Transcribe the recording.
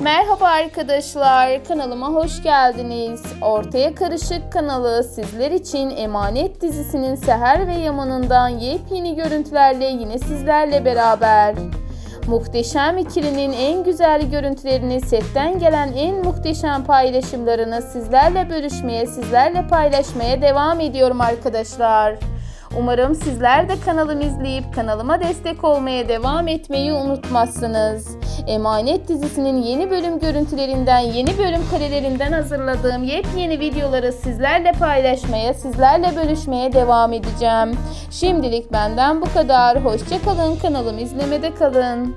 Merhaba arkadaşlar, kanalıma hoş geldiniz. Ortaya Karışık kanalı sizler için Emanet dizisinin Seher ve Yaman'ından yepyeni görüntülerle yine sizlerle beraber. Muhteşem ikilinin en güzel görüntülerini, setten gelen en muhteşem paylaşımlarını sizlerle bölüşmeye, sizlerle paylaşmaya devam ediyorum arkadaşlar. Umarım sizler de kanalımı izleyip kanalıma destek olmaya devam etmeyi unutmazsınız. Emanet dizisinin yeni bölüm görüntülerinden, yeni bölüm karelerinden hazırladığım yepyeni videoları sizlerle paylaşmaya, sizlerle bölüşmeye devam edeceğim. Şimdilik benden bu kadar. Hoşçakalın, kanalımı izlemede kalın.